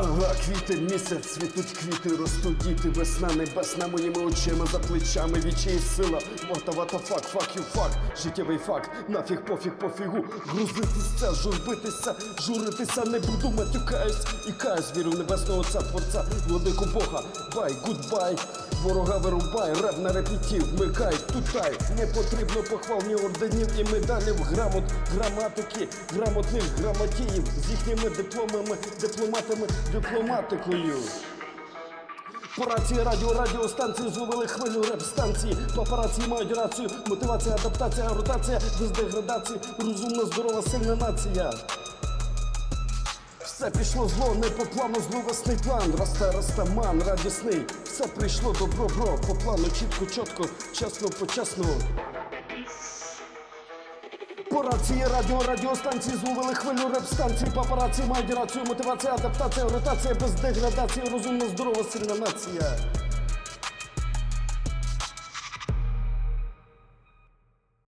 Ага, квіти, місяць, цвітуть квіти, ростуть діти, весна небесна моїми очима за плечами, вічі сила. Вата, вата, фак, фак, ю, фак, життєвий фак, нафіг, пофіг, пофігу, грузитися, журбитися, журитися, не буду матюкаюсь і каюсь, вірю в небесного отця, творця, владику Бога, бай, гудбай, ворога вирубай, реп на репітів, вмикай, тутай, не потрібно похвал ні орденів і медалів, грамот, граматики, грамотних грамотіїв. З їхніми дипломами, дипломатами, дипломатикою. По рації радіо, радіостанції зловили хвилю реп-станції. Папараці мають рацію, мотивація, адаптація, ротація, без деградації, розумна, здорова, сильна нація. Все пішло зло, не по плану, зловесний план. Раста, растаман, радісний. Все прийшло добро, бро, по плану, чітко, чітко, чесно, почесно. По рації радіо, радіостанції зловили хвилю репстанції, Папараці мають рацію, мотивація, адаптація, ротація, без деградації, розумна, здорова, сильна нація.